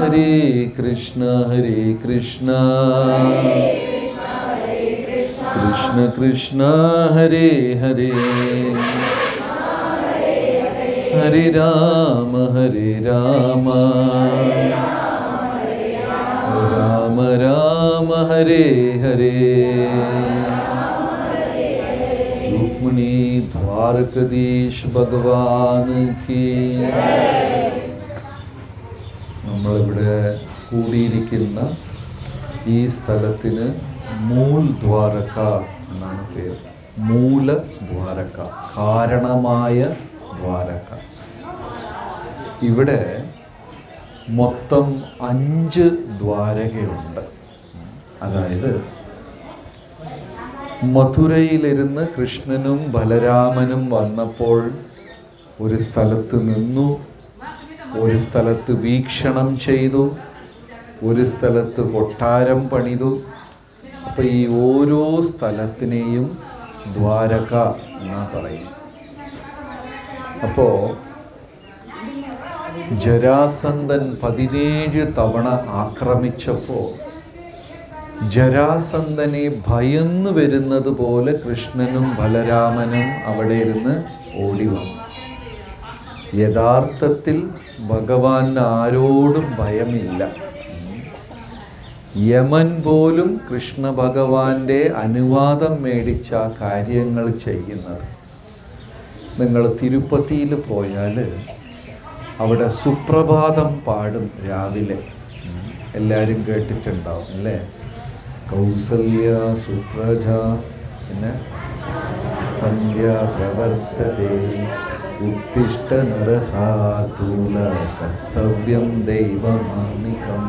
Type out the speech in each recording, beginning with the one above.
ഹരേ കൃഷ്ണ ഹരേ കൃഷ്ണ കൃഷ്ണ കൃഷ്ണ ഹരേ ഹരേ ഹരേ രാമ ഹരേ രാമ രാമ രാമ ഹരേ ഹരേ രുക്മിണി ദ്വാരകദീശ് ഭഗവാൻ കീ നമ്മളിവിടെ കൂടിയിരിക്കുന്ന ഈ സ്ഥലത്തിന് മൂൽ ദ്വാരക എന്നാണ് പേര്. മൂല ദ്വാരക കാരണമായ ദ്വാരക. ഇവിടെ മൊത്തം അഞ്ച് ദ്വാരകയുണ്ട്. അതായത് മധുരയിലിരുന്ന് കൃഷ്ണനും ബലരാമനും വന്നപ്പോൾ ഒരു സ്ഥലത്ത് നിന്നു ഒരു സ്ഥലത്ത് വീക്ഷണം ചെയ്തു ഒരു സ്ഥലത്ത് കൊട്ടാരം പണിതു. അപ്പൊ ഈ ഓരോ സ്ഥലത്തിനെയും ദ്വാരക എന്നാ പറയും. അപ്പോ ജരാസന്ധൻ പതിനേഴ് തവണ ആക്രമിച്ചപ്പോൾ ജരാസന്ധനെ ഭയന്നു വരുന്നത് പോലെ കൃഷ്ണനും ബലരാമനും അവിടെ ഇരുന്ന് ഓടി വന്നു. യഥാർത്ഥത്തിൽ ഭഗവാന് ആരോടും ഭയമില്ല. യമൻ പോലും കൃഷ്ണ ഭഗവാന്റെ അനുവാദം മേടിച്ച കാര്യങ്ങൾ ചെയ്യുന്നത്. നിങ്ങൾ തിരുപ്പതിയിൽ പോയാൽ അവിടെ സുപ്രഭാതം പാടും രാവിലെ. എല്ലാവരും കേട്ടിട്ടുണ്ടാവും അല്ലേ? കൗസല്യ സുപ്രജ പിന്നെ സന്ധ്യ പ്രവർത്തതേ. ഉത്തിഷ്ട നരസാതൂല കർത്തവ്യം ദൈവമാണിക്കം.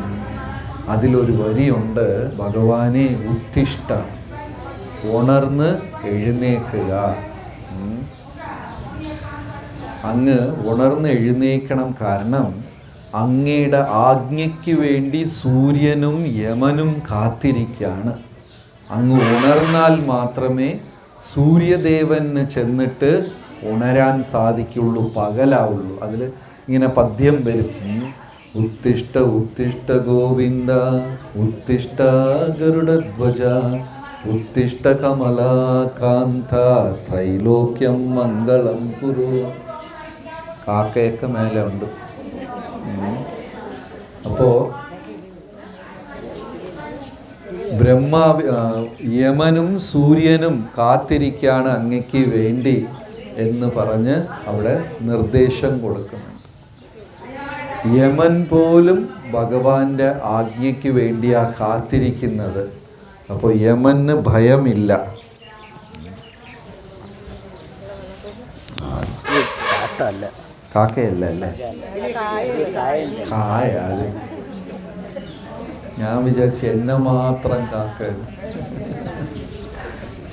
അതിലൊരു വരിയുണ്ട് ഭഗവാനെ ഉത്തിഷ്ട ഉണർന്ന് എഴുന്നേക്കുക. അങ്ങ് ഉണർന്ന് എഴുന്നേക്കണം കാരണം അങ്ങയുടെ ആജ്ഞയ്ക്ക് വേണ്ടി സൂര്യനും യമനും കാത്തിരിക്കുകയാണ് അങ്ങ് ഉണർന്നാൽ മാത്രമേ സൂര്യദേവന് ചെന്നിട്ട് ഉണരാൻ സാധിക്കുള്ളൂ പകലാവുള്ളൂ. അതിൽ ഇങ്ങനെ പദ്യം വരും. ഉത്തിഷ്ട ഉത്തിഷ്ട ഗോവിന്ദ ഉത്തിഷ്ട ഗരുഡധ്വജ ഉത്തിഷ്ട കമലാകാന്ത ത്രൈലോക്യം മംഗളം കുരു. കാക്കയൊക്കെ മേലെ ഉണ്ട്. അപ്പോൾ അപ്പോ ബ്രഹ്മാ യമനും സൂര്യനും കാത്തിരിക്കാണ് അങ്ങയ്ക്ക് വേണ്ടി. എന്ന് പറഞ്ഞ് അവിടെ നിർദ്ദേശം കൊടുക്കുന്നുണ്ട് യമൻ പോലും ഭഗവാന്റെ ആജ്ഞയ്ക്ക് വേണ്ടിയാ കാത്തിരിക്കുന്നത്. അപ്പോൾ യമന് ഭയമില്ല. കാക്കയല്ല അല്ലേ? കായ ഞാൻ വിചാരിച്ചു എന്നെ മാത്രം കാക്ക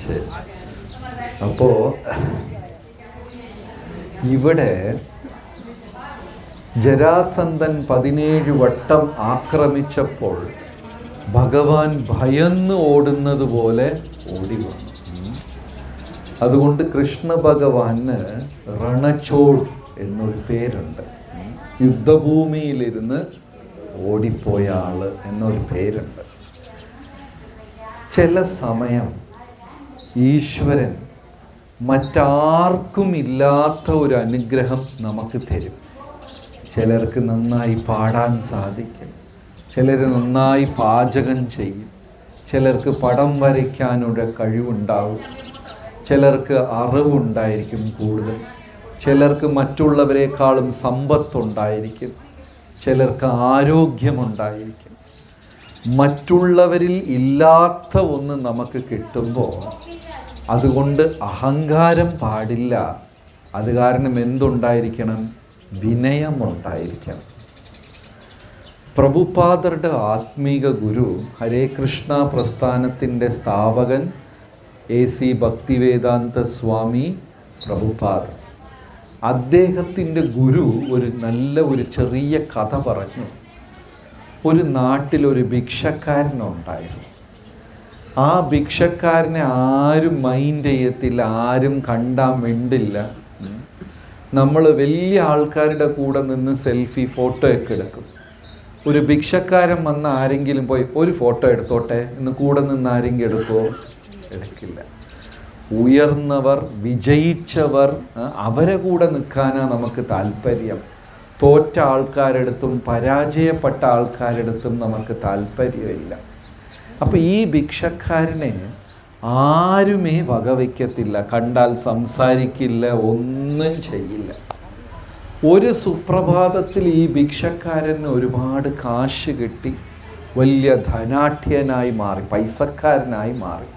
ശരി. അപ്പോ ഇവിടെ ജരാസന്ധൻ പതിനേഴ് വട്ടം ആക്രമിച്ചപ്പോൾ ഭഗവാൻ ഭയന്ന് ഓടുന്നത് പോലെ ഓടി വന്നു അതുകൊണ്ട് കൃഷ്ണ ഭഗവാന് രണച്ചോൾ എന്നൊരു പേരുണ്ട്. യുദ്ധഭൂമിയിലിരുന്ന് ഓടിപ്പോയ ആൾ എന്നൊരു പേരുണ്ട് ചില സമയം ഈശ്വരൻ മറ്റാർക്കും ഇല്ലാത്ത ഒരു അനുഗ്രഹം നമുക്ക് തരും. ചിലർക്ക് നന്നായി പാടാൻ സാധിക്കും. ചിലർ നന്നായി പാചകം ചെയ്യും. ചിലർക്ക് പടം വരയ്ക്കാനുള്ള കഴിവുണ്ടാവും. ചിലർക്ക് അറിവുണ്ടായിരിക്കും കൂടുതൽ. ചിലർക്ക് മറ്റുള്ളവരെക്കാളും സമ്പത്തുണ്ടായിരിക്കും. ചിലർക്ക് ആരോഗ്യമുണ്ടായിരിക്കും. മറ്റുള്ളവരിൽ ഇല്ലാത്ത ഒന്ന് നമുക്ക് കിട്ടുമ്പോൾ അതുകൊണ്ട് അഹങ്കാരം പാടില്ല. അത് കാരണം എന്തുണ്ടായിരിക്കണം? വിനയമുണ്ടായിരിക്കണം. പ്രഭുപാദരുടെ ആത്മീക ഗുരു ഹരേ കൃഷ്ണ പ്രസ്ഥാനത്തിന്റെ സ്ഥാപകൻ എ സി ഭക്തിവേദാന്ത സ്വാമി പ്രഭുപാദർ അദ്ദേഹത്തിന്റെ ഗുരു ഒരു നല്ല ഒരു ചെറിയ കഥ പറഞ്ഞു. ഒരു നാട്ടിലൊരു ഭിക്ഷക്കാരനുണ്ടായിരുന്നു. ആ ഭിക്ഷക്കാരനെ ആരും മൈൻഡ് ചെയ്യത്തില്ല ആരും കണ്ടാൻ മിണ്ടില്ല. നമ്മൾ വലിയ ആൾക്കാരുടെ കൂടെ നിന്ന് സെൽഫി ഫോട്ടോ ഒക്കെ എടുക്കും. ഒരു ഭിക്ഷക്കാരൻ വന്ന ആരെങ്കിലും പോയി ഒരു ഫോട്ടോ എടുത്തോട്ടെ? എന്ന് കൂടെ നിന്ന് ആരെങ്കിലും എടുക്കുമോ എടുക്കില്ല. ഉയർന്നവർ വിജയിച്ചവർ അവരെ കൂടെ നിൽക്കാനാണ് നമുക്ക് താല്പര്യം. തോറ്റ ആൾക്കാരെടുത്തും പരാജയപ്പെട്ട ആൾക്കാരെടുത്തും നമുക്ക് താല്പര്യമില്ല. അപ്പോൾ ഈ ഭിക്ഷക്കാരനെ ആരുമേ വകവയ്ക്കത്തില്ല കണ്ടാൽ സംസാരിക്കില്ല ഒന്നും ചെയ്യില്ല. ഒരു സുപ്രഭാതത്തിൽ ഈ ഭിക്ഷക്കാരന് ഒരുപാട് കാശ് കിട്ടി വലിയ ധനാഠ്യനായി മാറി പൈസക്കാരനായി മാറി.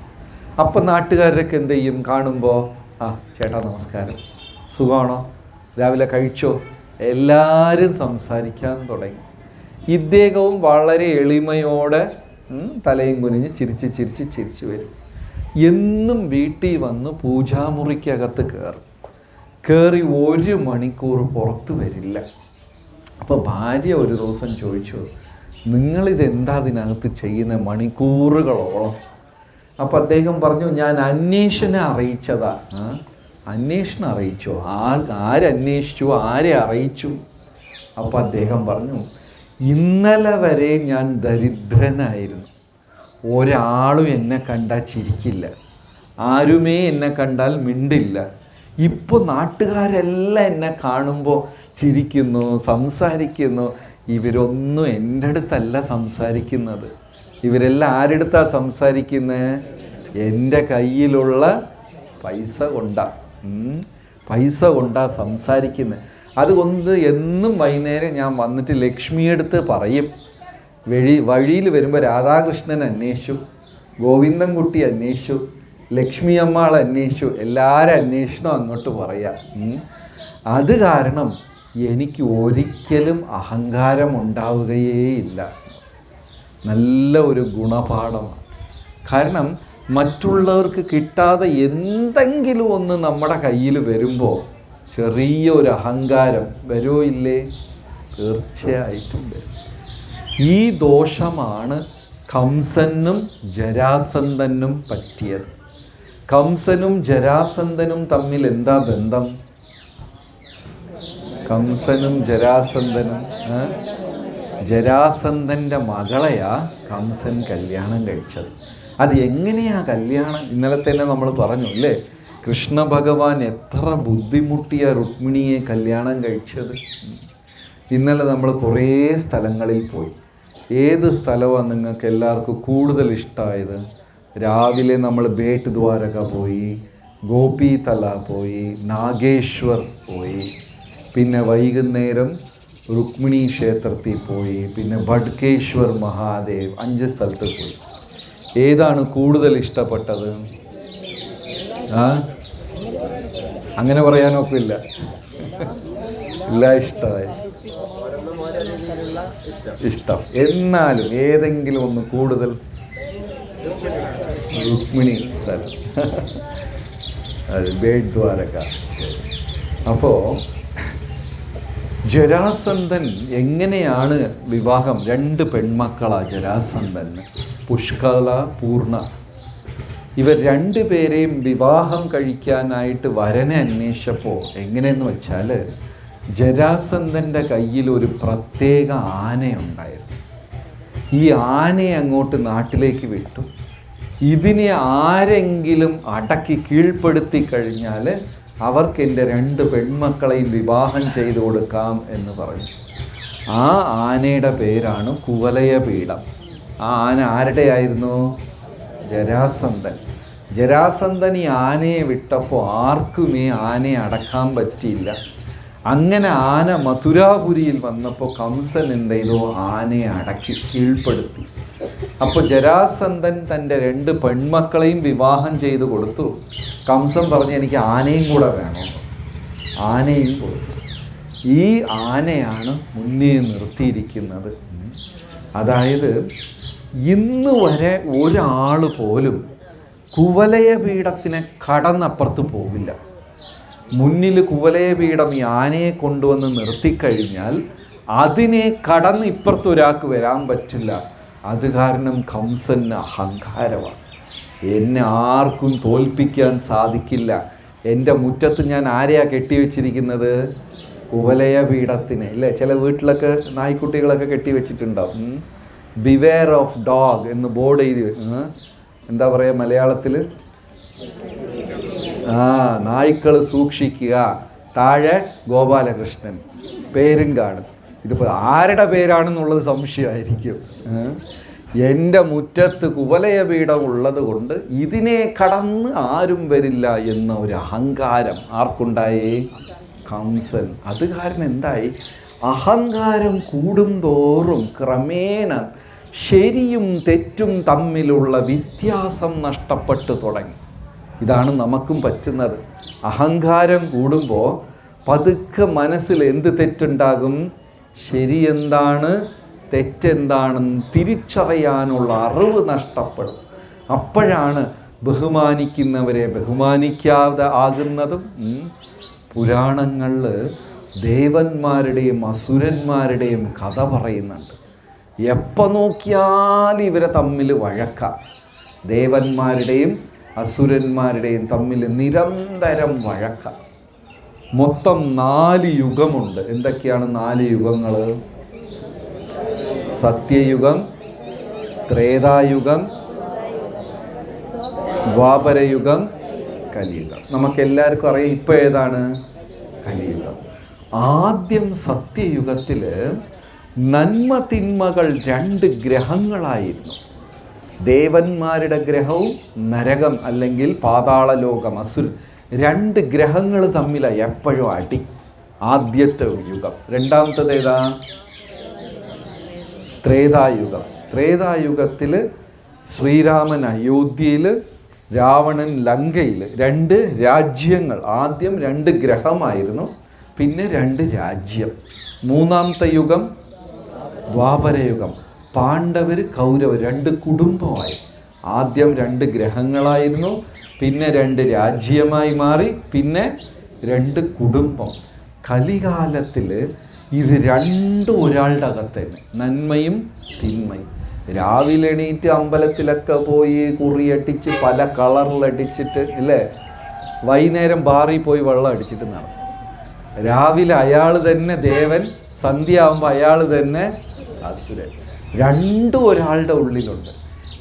അപ്പം നാട്ടുകാരൊക്കെ എന്ത് ചെയ്യും? കാണുമ്പോൾ ആ ചേട്ടാ നമസ്കാരം. സുഖമാണോ? രാവിലെ കഴിച്ചോ? എല്ലാവരും സംസാരിക്കാൻ തുടങ്ങി. ഇദ്ദേഹവും വളരെ എളിമയോടെ തലയും കുനിഞ്ഞ് ചിരിച്ച് ചിരിച്ച് ചിരിച്ചു വരും. എന്നും വീട്ടിൽ വന്ന് പൂജാമുറിക്കകത്ത് കയറും. കയറി ഒരു മണിക്കൂർ പുറത്തു വരില്ല. അപ്പോൾ ഭാര്യ ഒരു ദിവസം ചോദിച്ചു നിങ്ങളിതെന്താ അതിനകത്ത് ചെയ്യുന്ന? മണിക്കൂറുകളോളം. അപ്പോൾ അദ്ദേഹം പറഞ്ഞു ഞാൻ അന്വേഷണം അറിയിച്ചതാ. അന്വേഷണം അറിയിച്ചു. ആ ആരന്വേഷിച്ചു? ആരെ അറിയിച്ചു? അപ്പോൾ അദ്ദേഹം പറഞ്ഞു ഇന്നലെ വരെ ഞാൻ ദരിദ്രനായിരുന്നു. ഒരാളും എന്നെ കണ്ടാൽ ചിരിക്കില്ല. ആരുമേ എന്നെ കണ്ടാൽ മിണ്ടില്ല. ഇപ്പോൾ നാട്ടുകാരെല്ലാം എന്നെ കാണുമ്പോൾ ചിരിക്കുന്നു സംസാരിക്കുന്നു. ഇവരൊന്നും എന്റെ അടുത്തല്ല സംസാരിക്കുന്നത്. ഇവരെല്ലാം ആരെടുത്താ സംസാരിക്കുന്നത് എന്റെ കയ്യിലുള്ള പൈസ കൊണ്ടാ. പൈസ കൊണ്ടാ സംസാരിക്കുന്നത് അതുകൊണ്ട് എന്നും വൈകുന്നേരം ഞാൻ വന്നിട്ട് ലക്ഷ്മിയെടുത്ത് പറയും. വഴി വഴിയിൽ വരുമ്പോൾ രാധാകൃഷ്ണൻ അന്വേഷിച്ചു ഗോവിന്ദൻകുട്ടി അന്വേഷിച്ചു ലക്ഷ്മി അമ്മാൾ അന്വേഷിച്ചു എല്ലാവരും അന്വേഷണം അങ്ങോട്ട് പറയുക. അത് കാരണം എനിക്ക് ഒരിക്കലും അഹങ്കാരം ഉണ്ടാവുകയേയില്ല. നല്ല ഒരു ഗുണപാഠമാണ്. കാരണം മറ്റുള്ളവർക്ക് കിട്ടാതെ എന്തെങ്കിലും ഒന്ന് നമ്മുടെ കയ്യിൽ വരുമ്പോൾ ചെറിയ ഒരു അഹങ്കാരം വരുമോ ഇല്ലേ? തീർച്ചയായിട്ടും വരും. ഈ ദോഷമാണ് കംസനും ജരാസന്ധനും പറ്റിയത്. കംസനും ജരാസന്ധനും തമ്മിൽ എന്താ ബന്ധം? കംസനും ജരാസന്ധനും? ജരാസന്ധന്റെ മകളെയാ കംസൻ കല്യാണം കഴിച്ചത്. അത് എങ്ങനെയാ കല്യാണം? ഇന്നലെ തന്നെ നമ്മൾ പറഞ്ഞു അല്ലേ കൃഷ്ണ ഭഗവാൻ എത്ര ബുദ്ധിമുട്ടിയ രുക്മിണിയെ കല്യാണം കഴിച്ചത്. ഇന്നലെ നമ്മൾ കുറേ സ്ഥലങ്ങളിൽ പോയി. ഏത് സ്ഥലമാണ് നിങ്ങൾക്ക് എല്ലാവർക്കും കൂടുതൽ ഇഷ്ടമായത് രാവിലെ നമ്മൾ ബേട്ട് ദ്വാരക പോയി ഗോപി തല പോയി നാഗേശ്വർ പോയി പിന്നെ വൈകുന്നേരം രുക്മിണി ക്ഷേത്രത്തിൽ പോയി പിന്നെ ഭട്കേശ്വർ മഹാദേവ് അഞ്ച് സ്ഥലത്ത് പോയി. ഏതാണ് കൂടുതൽ ഇഷ്ടപ്പെട്ടത്? ആ? അങ്ങനെ പറയാനൊക്കില്ല. എല്ലാം ഇഷ്ടമായി ഇഷ്ടം. എന്നാലും ഏതെങ്കിലും ഒന്ന് കൂടുതൽ രുക്മിണി സ്ഥലം അത് ബേഡ് ദ്വാരക. അപ്പോൾ ജരാസന്ധൻ എങ്ങനെയാണ് വിവാഹം? രണ്ട് പെൺമക്കളാ ജരാസന്ധന് പുഷ്കല പൂർണ ഇവർ രണ്ടുപേരെയും വിവാഹം കഴിക്കാനായിട്ട് വരനെ അന്വേഷിച്ചപ്പോൾ എങ്ങനെയെന്ന് വെച്ചാൽ ജരാസന്ധന്റെ കയ്യിൽ ഒരു പ്രത്യേക ആനയുണ്ടായിരുന്നു. ഈ ആനയെ അങ്ങോട്ട് നാട്ടിലേക്ക് വിട്ടു. ഇതിനെ ആരെങ്കിലും അടക്കി കീഴ്പ്പെടുത്തി കഴിഞ്ഞാൽ അവർക്ക് എന്റെ രണ്ട് പെൺമക്കളെയും വിവാഹം ചെയ്തു കൊടുക്കാം എന്ന് പറഞ്ഞു. ആ ആനയുടെ പേരാണ് കുവലയ പീഠം. ആ ആന ആരുടെ ആയിരുന്നു ജരാസന്ധൻ. ജരാസന്ധൻ ഈ ആനയെ വിട്ടപ്പോൾ ആർക്കും ഈ ആനയെ അടക്കാൻ പറ്റിയില്ല. അങ്ങനെ ആന മധുരാപുരിയിൽ വന്നപ്പോൾ കംസൻ എന്ത് ചെയ്തു ആനയെ അടക്കി കീഴ്പ്പെടുത്തി. അപ്പോൾ ജരാസന്ധൻ തന്റെ രണ്ട് പെൺമക്കളെയും വിവാഹം ചെയ്തു കൊടുത്തു. കംസൻ പറഞ്ഞു എനിക്ക് ആനയും കൂടെ വേണം. ആനയും കൊടുത്തു. ഈ ആനയാണ് മുന്നേ നിർത്തിയിരിക്കുന്നത്. അതായത് ഇന്ന് വരെ ഒരാൾ പോലും കുവലയ പീഠത്തിനെ കടന്നപ്പുറത്ത് പോവില്ല. മുന്നിൽ കുവലയപീഠം ഈ ആനയെ കൊണ്ടുവന്ന് നിർത്തിക്കഴിഞ്ഞാൽ അതിനെ കടന്ന് ഇപ്പുറത്തൊരാൾക്ക് വരാൻ പറ്റില്ല. അത് കാരണം കംസന് അഹങ്കാരമാണ് എന്നെ ആർക്കും തോൽപ്പിക്കാൻ സാധിക്കില്ല. എന്റെ മുറ്റത്ത് ഞാൻ ആരെയാ കെട്ടിവെച്ചിരിക്കുന്നത്? കുവലയ പീഠത്തിന്. ഇല്ലേ? ചില വീട്ടിലൊക്കെ നായ്ക്കുട്ടികളൊക്കെ കെട്ടിവെച്ചിട്ടുണ്ടാവും. ബിവെയർ ഓഫ് ഡോഗ് എന്ന് ബോർഡ് എഴുതി എന്താ പറയുക മലയാളത്തിൽ ആ നായ്ക്കൾ സൂക്ഷിക്കുക. താഴെ ഗോപാലകൃഷ്ണൻ. പേരും കാണും. ഇതിപ്പോൾ ആരുടെ പേരാണെന്നുള്ളത് സംശയമായിരിക്കും? എന്റെ മുറ്റത്ത് കുവലയ പീഠം ഉള്ളത് കൊണ്ട് ഇതിനെ കടന്ന് ആരും വരില്ല എന്ന ഒരു അഹങ്കാരം ആർക്കുണ്ടായേ? കംസൻ. അത് കാരണം എന്തായി? അഹങ്കാരം കൂടും തോറും ക്രമേണ ശരിയും തെറ്റും തമ്മിലുള്ള വ്യത്യാസം നഷ്ടപ്പെട്ടു തുടങ്ങി. ഇതാണ് നമുക്കും പറ്റുന്നത്. അഹങ്കാരം കൂടുമ്പോൾ പതുക്കെ മനസ്സിൽ എന്ത് തെറ്റുണ്ടാകും? ശരി എന്താണ് തെറ്റെന്താണെന്ന് തിരിച്ചറിയാനുള്ള അറിവ് നഷ്ടപ്പെടും. അപ്പോഴാണ് ബഹുമാനിക്കുന്നവരെ ബഹുമാനിക്കാതെ ആകുന്നതും പുരാണങ്ങളിൽ ദേവന്മാരുടെയും അസുരന്മാരുടെയും കഥ പറയുന്നുണ്ട്. എപ്പോൾ നോക്കിയാൽ ഇവരെ തമ്മിൽ വഴക്കാം. ദേവന്മാരുടെയും അസുരന്മാരുടെയും തമ്മിൽ നിരന്തരം വഴക്ക. മൊത്തം നാല് യുഗമുണ്ട്. എന്തൊക്കെയാണ് നാല് യുഗങ്ങൾ? സത്യയുഗം ത്രേതായുഗം ദ്വാപരയുഗം കലിയുഗം. നമുക്കെല്ലാവർക്കും അറിയാം ഇപ്പം ഏതാണ്? കലിയുഗം. ആദ്യം സത്യയുഗത്തിൽ നന്മ തിന്മകൾ രണ്ട് ഗ്രഹങ്ങളായിരുന്നു. ദേവന്മാരുടെ ഗ്രഹവും നരകം അല്ലെങ്കിൽ പാതാള ലോകം അസുര രണ്ട് ഗ്രഹങ്ങൾ തമ്മിലാണ് എപ്പോഴും അടി. ആദ്യത്തെ യുഗം. രണ്ടാമത്തത് ഏതാ? ത്രേതായുഗം. ത്രേതായുഗത്തിൽ ശ്രീരാമൻ അയോധ്യയിൽ രാവണൻ ലങ്കയിൽ രണ്ട് രാജ്യങ്ങൾ. ആദ്യം രണ്ട് ഗ്രഹമായിരുന്നു പിന്നെ രണ്ട് രാജ്യം. മൂന്നാമത്തെ യുഗം ദ്വാപരയുഗം. പാണ്ഡവർ കൗരവർ രണ്ട് കുടുംബമായി. ആദ്യം രണ്ട് ഗ്രഹങ്ങളായിരുന്നു പിന്നെ രണ്ട് രാജ്യമായി മാറി പിന്നെ രണ്ട് കുടുംബം. കലികാലത്തിൽ ഇത് രണ്ടും ഒരാളുടെ അകത്ത് തന്നെ നന്മയും തിന്മയും. രാവിലെ എണീറ്റ് അമ്പലത്തിലൊക്കെ പോയി കുറിയടിച്ച് പല കളറിലടിച്ചിട്ട് അല്ലേ? വൈകുന്നേരം ബാറിൽ പോയി വെള്ളം അടിച്ചിട്ട് നടന്നു. രാവിലെ അയാൾ തന്നെ ദേവൻ സന്ധ്യ ആകുമ്പോൾ അയാൾ തന്നെ അസുരൻ. രണ്ടും ഒരാളുടെ ഉള്ളിലുണ്ട്.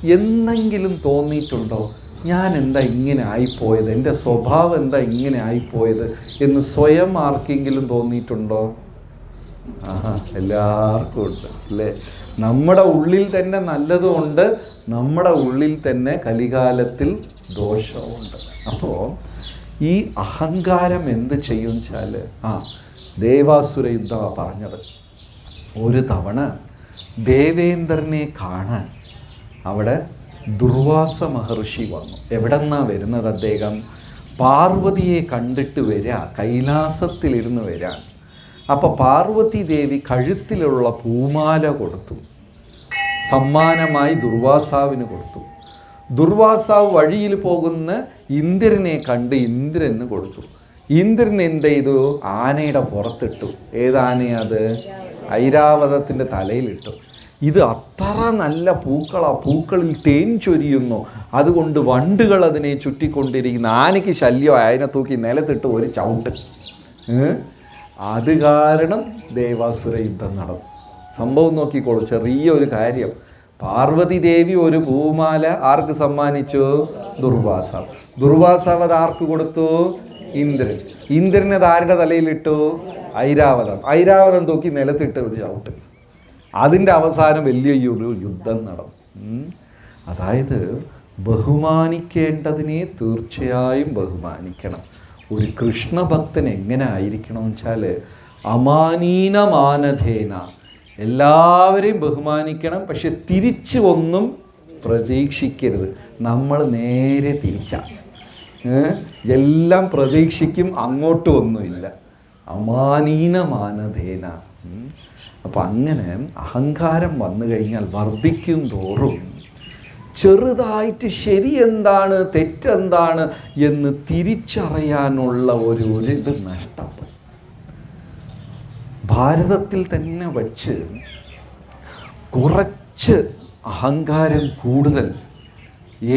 എന്നെങ്കിലും തോന്നിയിട്ടുണ്ടോ? ഞാൻ എന്താ ഇങ്ങനെ ആയിപ്പോയത്? എന്റെ സ്വഭാവം എന്താ ഇങ്ങനെ ആയിപ്പോയത് എന്ന് സ്വയം ആർക്കെങ്കിലും തോന്നിയിട്ടുണ്ടോ? ആഹാ എല്ലാവർക്കും ഉണ്ട് അല്ലേ? നമ്മുടെ ഉള്ളിൽ തന്നെ നല്ലതുമുണ്ട് നമ്മുടെ ഉള്ളിൽ തന്നെ കലികാലത്തിൽ ദോഷവുമുണ്ട് അപ്പോൾ ഈ അഹങ്കാരം എന്ത് ചെയ്യും വെച്ചാൽ ആ ദേവാസുര യുദ്ധമാണ് പറഞ്ഞത്. ഒരു തവണ ദേവേന്ദ്രനെ കാണാൻ അവിടെ ദുർവാസ മഹർഷി വന്നു. എവിടെ നിന്നാ വരുന്നത് അദ്ദേഹം? പാർവതിയെ കണ്ടിട്ട് വരിക കൈലാസത്തിലിരുന്ന് വരാൻ അപ്പോൾ പാർവതി ദേവി കഴുത്തിലുള്ള പൂമാല കൊടുത്തു. സമ്മാനമായി ദുർവാസാവിന് കൊടുത്തു. ദുർവാസാവ് വഴിയിൽ പോകുന്ന ഇന്ദ്രനെ കണ്ട് ഇന്ദ്രന് കൊടുത്തു. ഇന്ദ്രൻ എന്ത് ചെയ്തു ആനയുടെ പുറത്തിട്ടു. ഏതാനയത് ഐരാവതത്തിന്റെ തലയിലിട്ടു. ഇത് അത്ര നല്ല പൂക്കളാ. പൂക്കളിൽ തേൻ ചൊരിയുന്നു. അതുകൊണ്ട് വണ്ടുകൾ അതിനെ ചുറ്റിക്കൊണ്ടിരിക്കുന്ന. ആനയ്ക്ക് ശല്യം അതിനെ തൂക്കി നിലത്തിട്ട് ഒരു ചവിട്ട്? അത് കാരണം ദേവാസുര യുദ്ധം നടന്നു. സംഭവം നോക്കിക്കോളൂ. ചെറിയൊരു കാര്യം. പാർവതി ദേവി ഒരു പൂമാല ആർക്ക് സമ്മാനിച്ചു? ദുർവാസാവ്. ദുർവാസാവ് അത് ആർക്ക് കൊടുത്തു? ഇന്ദ്രൻ അത് ആരുടെ തലയിലിട്ടു? ഐരാവതം. ഐരാവതം തൂക്കി നിലത്തിട്ട് ഒരു ചവിട്ട്. അതിന്റെ അവസാനം വലിയ ഒരു യുദ്ധം നടന്നു. അതായത് ബഹുമാനിക്കേണ്ടതിനെ തീർച്ചയായും ബഹുമാനിക്കണം. ഒരു കൃഷ്ണഭക്തൻ എങ്ങനെ ആയിരിക്കണം എന്ന് വെച്ചാൽ അമാനീനമാനധേന. എല്ലാവരെയും ബഹുമാനിക്കണം പക്ഷെ തിരിച്ചു ഒന്നും പ്രതീക്ഷിക്കരുത്. നമ്മൾ നേരെ തിരിച്ചാണ് എല്ലാം പ്രതീക്ഷിക്കും അങ്ങോട്ടും ഒന്നുമില്ല. അമാനീനമാനധേന. അപ്പം അങ്ങനെ അഹങ്കാരം വന്നു കഴിഞ്ഞാൽ വർദ്ധിക്കും തോറും ചെറുതായിട്ട് ശരി എന്താണ് തെറ്റെന്താണ് എന്ന് തിരിച്ചറിയാനുള്ള ഒരു ഒരു ഇത് നഷ്ടപ്പെടും ഭാരതത്തിൽ തന്നെ വച്ച് കുറച്ച് അഹങ്കാരം കൂടുതൽ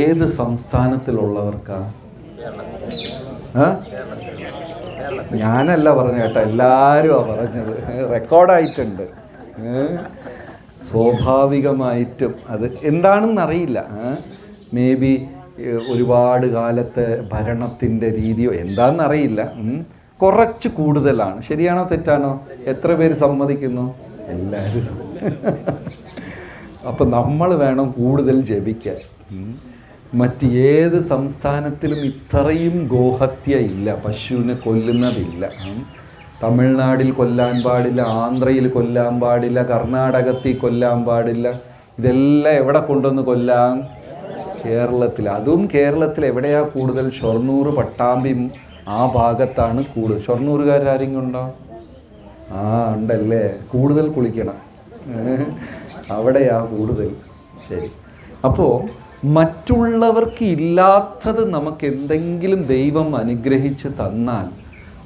ഏത് സംസ്ഥാനത്തിലുള്ളവർക്കാണ്? ഞാനല്ല പറഞ്ഞ കേട്ടോ എല്ലാവരും പറഞ്ഞത്. റെക്കോർഡായിട്ടുണ്ട്? സ്വാഭാവികമായിട്ടും അത് എന്താണെന്നറിയില്ല. മേ ബി ഒരുപാട് കാലത്തെ ഭരണത്തിന്റെ രീതിയോ എന്താണെന്ന് അറിയില്ല കുറച്ച് കൂടുതലാണ്. ശരിയാണോ തെറ്റാണോ? എത്ര പേര് സമ്മതിക്കുന്നു? എല്ലാവരും അപ്പം നമ്മൾ വേണം കൂടുതൽ ജപിക്കാൻ. മറ്റ് ഏത് സംസ്ഥാനത്തിലും ഇത്രയും ഗോഹത്യ ഇല്ല. പശുവിനെ കൊല്ലുന്നതില്ല. തമിഴ്നാടിൽ കൊല്ലാൻ പാടില്ല ആന്ധ്രയിൽ കൊല്ലാൻ പാടില്ല കർണാടകത്തിൽ കൊല്ലാൻ പാടില്ല. ഇതെല്ലാം എവിടെ കൊണ്ടുവന്ന് കൊല്ലാം? കേരളത്തിൽ. അതും കേരളത്തിൽ എവിടെയാ കൂടുതൽ? ഷൊർണൂർ പട്ടാമ്പി ആ ഭാഗത്താണ് കൂടുതൽ ഷൊർണൂറുകാരെങ്കിലും ഉണ്ടോ? ആ ഉണ്ടല്ലേ. കൂടുതൽ കുളിക്കണം. അവിടെയാ കൂടുതൽ. ശരി. അപ്പോൾ മറ്റുള്ളവർക്ക് ഇല്ലാത്തത് നമുക്ക് എന്തെങ്കിലും ദൈവം അനുഗ്രഹിച്ച് തന്നാൽ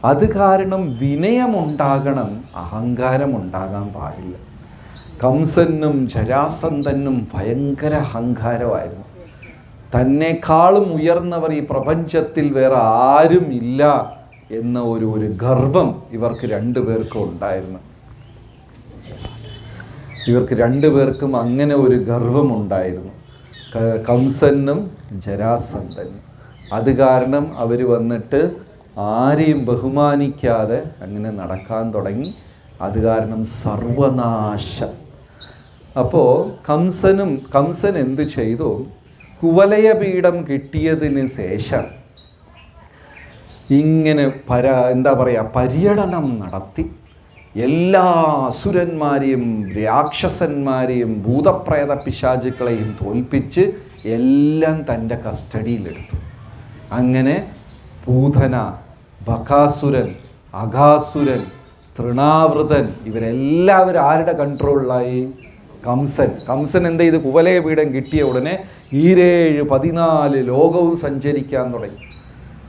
അത് കാരണം വിനയമുണ്ടാകണം അഹങ്കാരം ഉണ്ടാകാൻ പാടില്ല. കംസനും ജരാസന്ധനും ഭയങ്കര അഹങ്കാരമായിരുന്നു. തന്നെക്കാളും ഉയർന്നവർ ഈ പ്രപഞ്ചത്തിൽ വേറെ ആരും ഇല്ല എന്ന ഒരു ഒരു ഗർവം ഇവർക്ക് രണ്ടുപേർക്കും ഉണ്ടായിരുന്നു. ഇവർക്ക് രണ്ടുപേർക്കും അങ്ങനെ ഒരു ഗർവമുണ്ടായിരുന്നു കംസനും ജരാസന്ധനും. അത് കാരണം അവർ വന്നിട്ട് ആരെയും ബഹുമാനിക്കാതെ അങ്ങനെ നടക്കാൻ തുടങ്ങി. അത് കാരണം സർവനാശം. അപ്പോൾ കംസനും കംസൻ എന്തു ചെയ്തു? കുവലയപീഠം കിട്ടിയതിന് ശേഷം ഇങ്ങനെ പര എന്താ പറയുക പര്യടനം നടത്തി. എല്ലാ അസുരന്മാരെയും രാക്ഷസന്മാരെയും ഭൂതപ്രേത പിശാചുക്കളെയും തോൽപ്പിച്ച് എല്ലാം തന്റെ കസ്റ്റഡിയിലെടുത്തു. അങ്ങനെ പൂതന ബകാസുരൻ അഘാസുരൻ തൃണാവൃതൻ ഇവരെല്ലാവരും ആരുടെ കൺട്രോളിലായി? കംസൻ. കംസൻ എന്ത് ചെയ്ത്? കുവലയപീഠം കിട്ടിയ ഉടനെ ഈരേഴ് പതിനാല് ലോകവും സഞ്ചരിക്കാൻ തുടങ്ങി.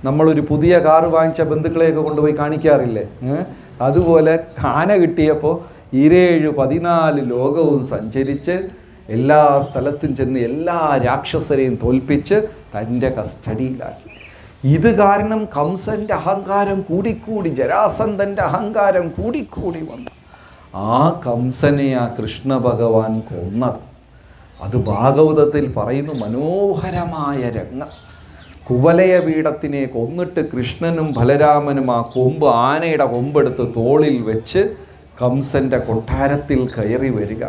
നമ്മളൊരു പുതിയ കാറ് വാങ്ങിച്ച ബന്ധുക്കളെയൊക്കെ കൊണ്ടുപോയി കാണിക്കാറില്ലേ? അതുപോലെ ആന കിട്ടിയപ്പോൾ ഇരേഴ് പതിനാല് ലോകവും സഞ്ചരിച്ച് എല്ലാ സ്ഥലത്തും ചെന്ന് എല്ലാ രാക്ഷസരെയും തോൽപ്പിച്ച് തന്റെ കസ്റ്റഡിയിലാക്കി. ഇത് കാരണം കംസന്റെ അഹങ്കാരം കൂടിക്കൂടി ജരാസന്ധന്റെ അഹങ്കാരം കൂടിക്കൂടി വന്നു. ആ കംസനെ ആ കൃഷ്ണ ഭഗവാൻ കൊന്നത്. അത് ഭാഗവതത്തിൽ പറയുന്നു മനോഹരമായ രംഗം കുവലയ പീഠത്തിനെ കൊന്നിട്ട് കൃഷ്ണനും ബലരാമനും ആ കൊമ്പ് ആനയുടെ കൊമ്പെടുത്ത് തോളിൽ വെച്ച് കംസന്റെ കൊട്ടാരത്തിൽ കയറി വരിക.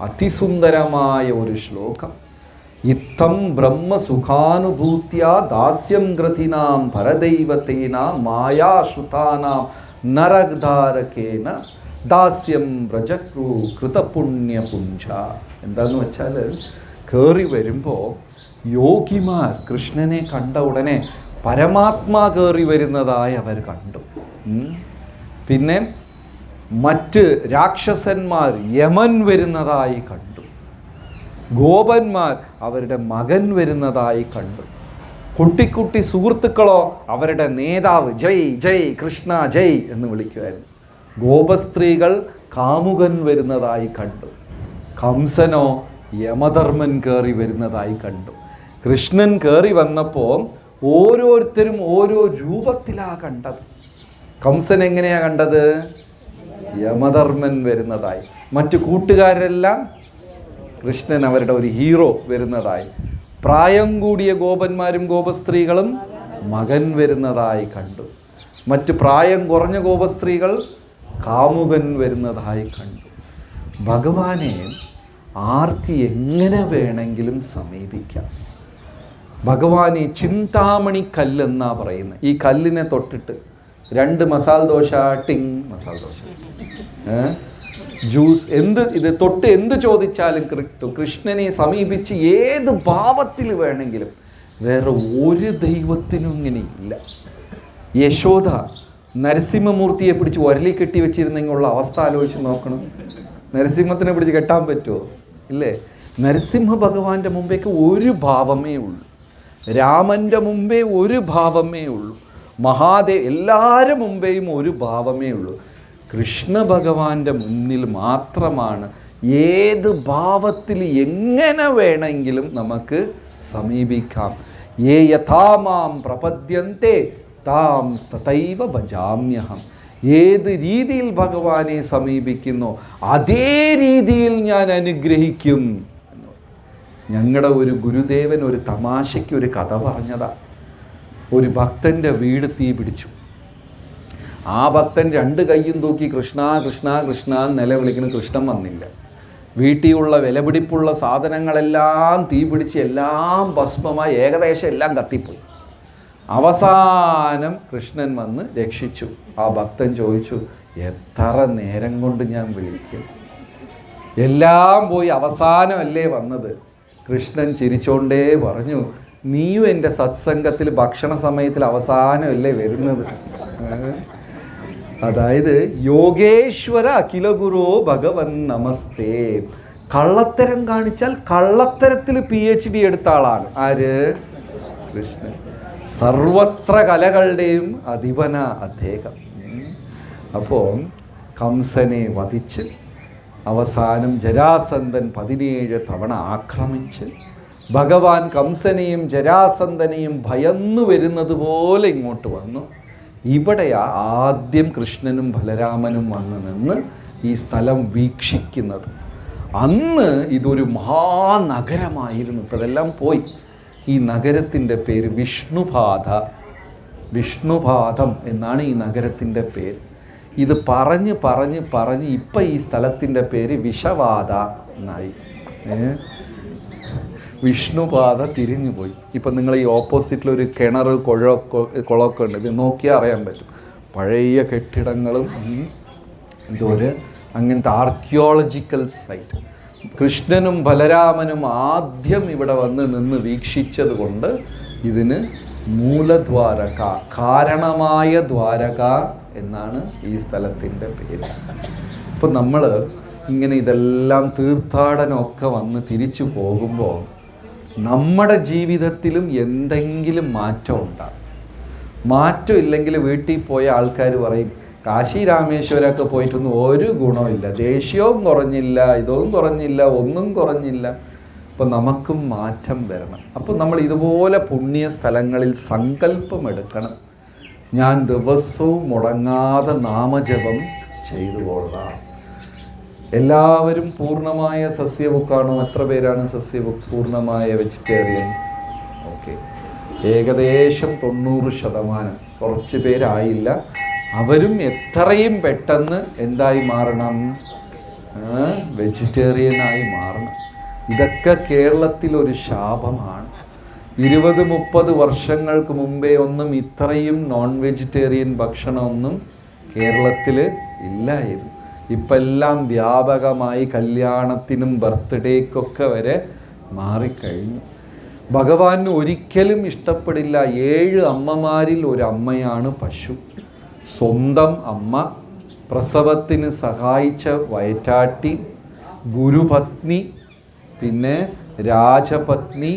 അതിസുന്ദരമായ ഒരു ശ്ലോകം. ഇത്തം ബ്രഹ്മസുഖാനുഭൂത്യ ദാസ്യം ഗ്രഥിനാം ഭരദൈവത്തേനാം മായാശ്രുതാനാം നരകധാരകേന ദാസ്യം വ്രജക്രു കൃതപുണ്യപുഞ്ച. എന്താന്ന് വെച്ചാൽ കയറി വരുമ്പോൾ യോഗിമാർ കൃഷ്ണനെ കണ്ട ഉടനെ പരമാത്മാ കയറി വരുന്നതായി അവർ കണ്ടു. പിന്നെ മറ്റ് രാക്ഷസന്മാർ യമൻ വരുന്നതായി കണ്ടു. ഗോപന്മാർ അവരുടെ മകൻ വരുന്നതായി കണ്ടു. കുട്ടിക്കുട്ടി സുഹൃത്തുക്കളോ അവരുടെ നേതാവ് ജയ് ജയ് കൃഷ്ണ ജയ് എന്ന് വിളിക്കുമായിരുന്നു. ഗോപസ്ത്രീകൾ കാമുകൻ വരുന്നതായി കണ്ടു. കംസനോ യമധർമ്മൻ കയറി വരുന്നതായി കണ്ടു. കൃഷ്ണൻ കയറി വന്നപ്പോൾ ഓരോരുത്തരും ഓരോ രൂപത്തിലാ കണ്ടത്. കംസൻ എങ്ങനെയാ കണ്ടത്? യമധർമ്മൻ വരുന്നതായി. മറ്റു കൂട്ടുകാരെല്ലാം കൃഷ്ണൻ അവരുടെ ഒരു ഹീറോ വരുന്നതായി. പ്രായം കൂടിയ ഗോപന്മാരും ഗോപസ്ത്രീകളും മകൻ വരുന്നതായി കണ്ടു. മറ്റ് പ്രായം കുറഞ്ഞ ഗോപസ്ത്രീകൾ കാമുകൻ വരുന്നതായി കണ്ടു. ഭഗവാനെ ആർക്ക് എങ്ങനെ വേണമെങ്കിലും സമീപിക്കാം? ഭഗവാൻ ഈ ചിന്താമണി കല്ലെന്നാ പറയുന്നത് ഈ കല്ലിനെ തൊട്ടിട്ട് രണ്ട് മസാല ദോശ ടിങ് മസാല ദോശ? ജ്യൂസ് എന്ത് ഇത് തൊട്ട് എന്ത് ചോദിച്ചാലും കിട്ടും. കൃഷ്ണനെ സമീപിച്ച് ഏത് ഭാവത്തിൽ വേണമെങ്കിലും വേറെ ഒരു ദൈവത്തിനും ഇങ്ങനെ ഇല്ല. യശോദ നരസിംഹമൂർത്തിയെ പിടിച്ച് ഉരലി കെട്ടി വെച്ചിരുന്നെങ്കിലുള്ള അവസ്ഥ ആലോചിച്ച് നോക്കണം. നരസിംഹത്തിനെ പിടിച്ച് കെട്ടാൻ പറ്റുമോ ഇല്ലേ? നരസിംഹ ഭഗവാന്റെ മുമ്പേക്ക് ഒരു ഭാവമേ ഉള്ളൂ. രാമന്റെ മുമ്പേ ഒരു ഭാവമേ ഉള്ളൂ. മഹാദേവ് എല്ലാവരും മുമ്പേയും ഒരു ഭാവമേ ഉള്ളൂ. കൃഷ്ണ ഭഗവാന്റെ മുന്നിൽ മാത്രമാണ് ഏത് ഭാവത്തിൽ എങ്ങനെ വേണമെങ്കിലും നമുക്ക് സമീപിക്കാം. ഏ യഥാമാം പ്രപദ്യന്തെ താം തഥൈവ ഭജാമ്യഹം. ഏത് രീതിയിൽ ഭഗവാനെ സമീപിക്കുന്നു അതേ രീതിയിൽ ഞാൻ അനുഗ്രഹിക്കും. ഞങ്ങളുടെ ഒരു ഗുരുദേവൻ ഒരു തമാശയ്ക്ക് ഒരു കഥ പറഞ്ഞതാ. ഒരു ഭക്തന്റെ വീട് തീ പിടിച്ചു. ആ ഭക്തൻ രണ്ട് കൈയും തൂക്കി കൃഷ്ണ കൃഷ്ണ കൃഷ്ണ നിലവിളിക്കുന്ന കൃഷ്ണൻ വന്നില്ല. വീട്ടിലുള്ള വിലപിടിപ്പുള്ള സാധനങ്ങളെല്ലാം തീ പിടിച്ച് എല്ലാം ഭസ്മമായി ഏകദേശം എല്ലാം കത്തിപ്പോയി. അവസാനം കൃഷ്ണൻ വന്ന് രക്ഷിച്ചു. ആ ഭക്തൻ ചോദിച്ചു എത്ര നേരം കൊണ്ട് ഞാൻ വിളിക്കും? എല്ലാം പോയി അവസാനമല്ലേ വന്നത്? കൃഷ്ണൻ ചിരിച്ചോണ്ടേ പറഞ്ഞു നീയും എന്റെ സത്സംഗത്തിൽ ഭക്ഷണ സമയത്തിൽ അവസാനമല്ലേ വരുന്നത്? അതായത് യോഗേശ്വര അഖില ഗുരു ഭഗവൻ നമസ്തേ. കള്ളത്തരം കാണിച്ചാൽ കള്ളത്തരത്തിൽ പി എച്ച് ഡി എടുത്ത ആളാണ്. ആര്? കൃഷ്ണൻ. സർവത്ര കലകളുടെയും അധിപന അദ്ദേഹം. അപ്പോൾ കംസനെ വധിച്ച് അവസാനം ജരാസന്ധൻ പതിനേഴ് തവണ ആക്രമിച്ച് ഭഗവാൻ കംസനെയും ജരാസന്ധനെയും ഭയന്നു വരുന്നത് പോലെ ഇങ്ങോട്ട് വന്നു. ഇവിടെയാ ആദ്യം കൃഷ്ണനും ബലരാമനും വന്ന് നിന്ന് ഈ സ്ഥലം വീക്ഷിക്കുന്നത്. അന്ന് ഇതൊരു മഹാനഗരമായിരുന്നു. ഇപ്പം ഇതെല്ലാം പോയി. ഈ നഗരത്തിന്റെ പേര് വിഷ്ണുപാത. വിഷ്ണുപാതം എന്നാണ് ഈ നഗരത്തിന്റെ പേര്. ഇത് പറഞ്ഞ് പറഞ്ഞ് പറഞ്ഞ് ഇപ്പം ഈ സ്ഥലത്തിന്റെ പേര് വിഷവാത എന്നായി? വിഷ്ണുപാത തിരിഞ്ഞു പോയി. ഇപ്പം നിങ്ങൾ ഈ ഓപ്പോസിറ്റിൽ ഒരു കിണർ കുഴമൊക്കെ കുളമൊക്കെ ഉണ്ട്. ഇത് നോക്കിയാൽ അറിയാൻ പറ്റും. പഴയ കെട്ടിടങ്ങളും ഇതൊരു അങ്ങനത്തെ ആർക്കിയോളജിക്കൽ സൈറ്റ് കൃഷ്ണനും ബലരാമനും ആദ്യം ഇവിടെ വന്ന് നിന്ന് വീക്ഷിച്ചത് കൊണ്ട് ഇതിന് മൂലദ്വാരക കാരണമായ ദ്വാരക എന്നാണ് ഈ സ്ഥലത്തിന്റെ പേര്. അപ്പം നമ്മൾ ഇങ്ങനെ ഇതെല്ലാം തീർത്ഥാടനമൊക്കെ വന്ന് തിരിച്ചു പോകുമ്പോൾ നമ്മുടെ ജീവിതത്തിലും എന്തെങ്കിലും മാറ്റം ഉണ്ടാകും. മാറ്റം ഇല്ലെങ്കിൽ വീട്ടിൽ പോയ ആൾക്കാർ പറയും കാശി രാമേശ്വരമൊക്കെ പോയിട്ടൊന്നും ഒരു ഗുണമില്ല ദേഷ്യവും കുറഞ്ഞില്ല ഇതൊന്നും കുറഞ്ഞില്ല ഒന്നും കുറഞ്ഞില്ല. അപ്പം നമുക്കും മാറ്റം വരണം. അപ്പം നമ്മൾ ഇതുപോലെ പുണ്യ സ്ഥലങ്ങളിൽ സങ്കല്പം എടുക്കണം. ഞാൻ ദിവസവും മുടങ്ങാതെ നാമജപം ചെയ്തു കൊള്ളാം എല്ലാവരും പൂർണമായ സസ്യബുക്കാണോ? എത്ര പേരാണ് സസ്യബുക്ക് പൂർണമായ വെജിറ്റേറിയൻ? ഓക്കെ. ഏകദേശം തൊണ്ണൂറ് ശതമാനം. കുറച്ച് പേരായില്ല. അവരും എത്രയും പെട്ടെന്ന് എന്തായി മാറണം? വെജിറ്റേറിയനായി മാറണം. ഇതൊക്കെ കേരളത്തിൽ ഒരു ശാപമാണ്. ഇരുപത് മുപ്പത് വർഷങ്ങൾക്ക് മുമ്പേ ഒന്നും ഇത്രയും നോൺ വെജിറ്റേറിയൻ ഭക്ഷണമൊന്നും കേരളത്തിൽ ഇല്ലായിരുന്നു. ഇപ്പം എല്ലാം വ്യാപകമായി കല്യാണത്തിനും ബർത്ത്ഡേക്കൊക്കെ വരെ മാറിക്കഴിഞ്ഞു. ഭഗവാൻ ഒരിക്കലും ഇഷ്ടപ്പെടില്ല. ഏഴ് അമ്മമാരിൽ ഒരു അമ്മയാണ് പശു. സ്വന്തം അമ്മ പ്രസവത്തിന് സഹായിച്ച വയറ്റാട്ടി ഗുരുപത്നി പിന്നെ രാജപത്നി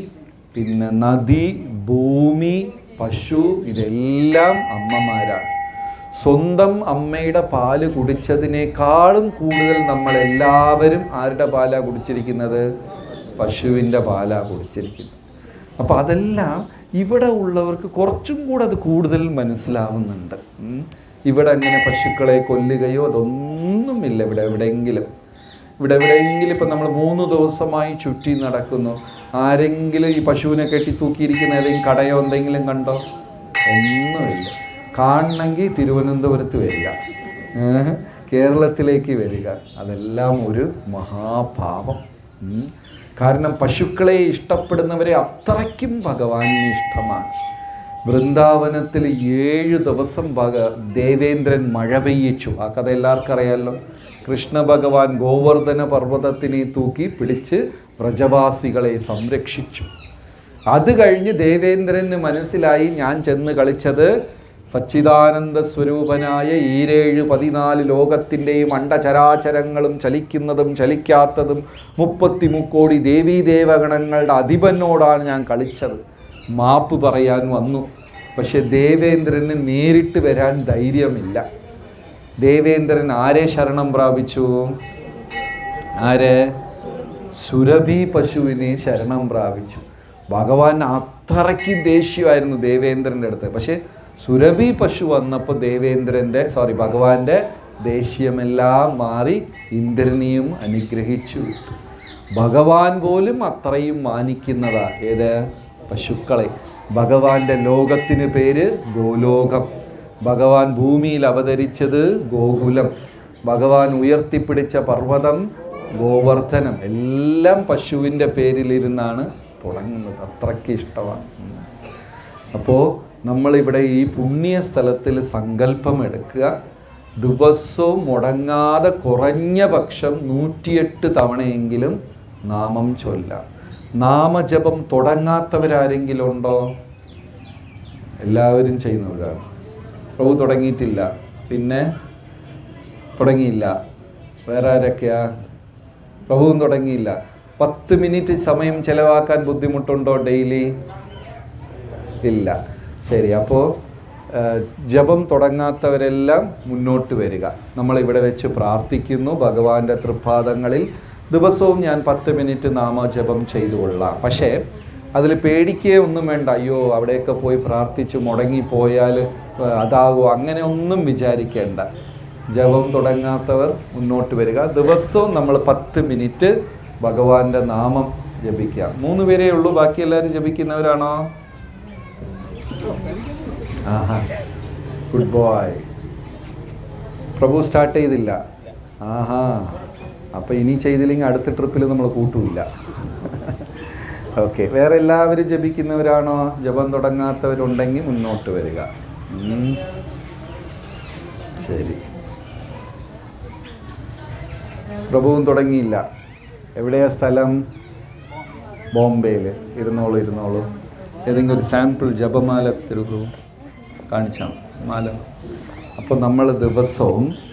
പിന്നെ നദി ഭൂമി പശു ഇതെല്ലാം അമ്മമാരാണ്. സ്വന്തം അമ്മയുടെ പാൽ കുടിച്ചതിനേക്കാളും കൂടുതൽ നമ്മൾ എല്ലാവരും ആരുടെ പാലാണ് കുടിച്ചിരിക്കുന്നത്? പശുവിന്റെ പാലാണ് കുടിച്ചിരിക്കുന്നത്. അപ്പോൾ അതെല്ലാം ഇവിടെ ഉള്ളവർക്ക് കുറച്ചും കൂടെ അത് കൂടുതൽ മനസ്സിലാവുന്നുണ്ട്. ഇവിടെ അങ്ങനെ പശുക്കളെ കൊല്ലുകയോ അതൊന്നുമില്ല ഇവിടെ എവിടെയെങ്കിലും. ഇവിടെ എവിടെയെങ്കിലും ഇപ്പം നമ്മൾ മൂന്ന് ദിവസമായി ചുറ്റി നടക്കുന്നു. ആരെങ്കിലും ഈ പശുവിനെ കെട്ടി തൂക്കിയിരിക്കുന്ന ഏതെങ്കിലും കടയോ എന്തെങ്കിലും കണ്ടോ? ഒന്നുമില്ല. കാണണമെങ്കിൽ തിരുവനന്തപുരത്ത് വരിക. കേരളത്തിലേക്ക് വരിക. അതെല്ലാം ഒരു മഹാഭാവം. കാരണം പശുക്കളെ ഇഷ്ടപ്പെടുന്നവരെ അത്രയ്ക്കും ഭഗവാന് ഇഷ്ടമാണ്. വൃന്ദാവനത്തിൽ ഏഴ് ദിവസം ഭഗ ദേവേന്ദ്രൻ മഴ പെയ്യിച്ചു. ആ കഥ എല്ലാവർക്കും അറിയാമല്ലോ കൃഷ്ണ ഭഗവാൻ ഗോവർദ്ധന പർവതത്തിനെ തൂക്കി പിടിച്ച് വ്രജവാസികളെ സംരക്ഷിച്ചു. അത് കഴിഞ്ഞ് ദേവേന്ദ്രന് മനസ്സിലായി ഞാൻ ചെന്ന് കളിച്ചത് സച്ചിദാനന്ദ സ്വരൂപനായ ഈരേഴ് പതിനാല് ലോകത്തിന്റെയും അണ്ടചരാചരങ്ങളും ചലിക്കുന്നതും ചലിക്കാത്തതും മുപ്പത്തി മുക്കോടി ദേവീദേവഗണങ്ങളുടെ അധിപനോടാണ് ഞാൻ കളിച്ചത്. മാപ്പ് പറയാൻ വന്നു. പക്ഷെ ദേവേന്ദ്രന് നേരിട്ട് വരാൻ ധൈര്യമില്ല. ദേവേന്ദ്രൻ ആരെ ശരണം പ്രാപിച്ചു? ആരെ? സുരഭി പശുവിനെ ശരണം പ്രാപിച്ചു. ഭഗവാൻ അത്രയ്ക്ക് ദേഷ്യമായിരുന്നു ദേവേന്ദ്രന്റെ അടുത്ത്. പക്ഷേ സുരഭി പശു വന്നപ്പോൾ ദേവേന്ദ്രന്റെ സോറി ഭഗവാന്റെ ദേഷ്യമെല്ലാം മാറി ഇന്ദ്രനെയും അനുഗ്രഹിച്ചു ഭഗവാൻ പോലും അത്രയും മാനിക്കുന്നതാ ഏത്? പശുക്കളെ. ഭഗവാന്റെ ലോകത്തിന് പേര് ഗോലോകം. ഭഗവാൻ ഭൂമിയിൽ അവതരിച്ചത് ഗോകുലം. ഭഗവാൻ ഉയർത്തിപ്പിടിച്ച പർവതം ഗോവർദ്ധനം. എല്ലാം പശുവിന്റെ പേരിലിരുന്നാണ് തുടങ്ങുന്നത്. അത്രയ്ക്ക് ഇഷ്ടമാണ്. അപ്പോൾ നമ്മളിവിടെ ഈ പുണ്യ സ്ഥലത്തിൽ സങ്കല്പം എടുക്കുക. ദിവസവും മുടങ്ങാതെ കുറഞ്ഞ പക്ഷം നൂറ്റിയെട്ട് തവണയെങ്കിലും നാമം ചൊല്ലാം. നാമജപം തുടങ്ങാത്തവരാരെങ്കിലും ഉണ്ടോ? എല്ലാവരും ചെയ്യുന്നവരാണ് പ്രഭു തുടങ്ങിയിട്ടില്ല. പിന്നെ തുടങ്ങിയില്ല. വേറെ ആരൊക്കെയാ? പ്രഭുവും തുടങ്ങിയില്ല. പത്ത് മിനിറ്റ് സമയം ചെലവാക്കാൻ ബുദ്ധിമുട്ടുണ്ടോ ഡെയിലി? ഇല്ല. ശരി അപ്പോൾ ജപം തുടങ്ങാത്തവരെല്ലാം മുന്നോട്ട് വരിക. നമ്മളിവിടെ വെച്ച് പ്രാർത്ഥിക്കുന്നു. ഭഗവാന്റെ തൃപ്പാദങ്ങളിൽ ദിവസവും ഞാൻ പത്ത് മിനിറ്റ് നാമജപം ചെയ്തു കൊള്ളാം. പക്ഷേ അതിൽ പേടിക്കേ ഒന്നും വേണ്ട. അയ്യോ അവിടെയൊക്കെ പോയി പ്രാർത്ഥിച്ച് മുടങ്ങിപ്പോയാൽ അതാകുമോ അങ്ങനെ ഒന്നും വിചാരിക്കേണ്ട. ജപം തുടങ്ങാത്തവർ മുന്നോട്ട് വരിക. ദിവസവും നമ്മൾ പത്ത് മിനിറ്റ് ഭഗവാന്റെ നാമം ജപിക്കുക. മൂന്ന് പേരേ ഉള്ളൂ. ബാക്കി എല്ലാവരും ജപിക്കുന്നവരാണോ? ആഹാ. ഗുഡ് ബോയ് പ്രഭു സ്റ്റാർട്ട് ചെയ്തില്ല. ആഹാ. അപ്പം ഇനി ചെയ്തില്ലെങ്കിൽ അടുത്ത ട്രിപ്പിൽ നമ്മൾ കൂട്ടൂല ഓക്കെ വേറെ എല്ലാവരും ജപിക്കുന്നവരാണോ? ജപം തുടങ്ങാത്തവരുണ്ടെങ്കിൽ മുന്നോട്ട് വരിക. ശരി. പ്രഭുവും തുടങ്ങിയില്ല. എവിടെയാ സ്ഥലം? ബോംബെയിൽ ഇരുന്നോളൂ ഇരുന്നോളൂ. ഏതെങ്കിലും ഒരു സാമ്പിൾ ജപമാല തരൂ കാണിച്ചാൽ മാല. അപ്പോൾ നമ്മൾ ദിവസവും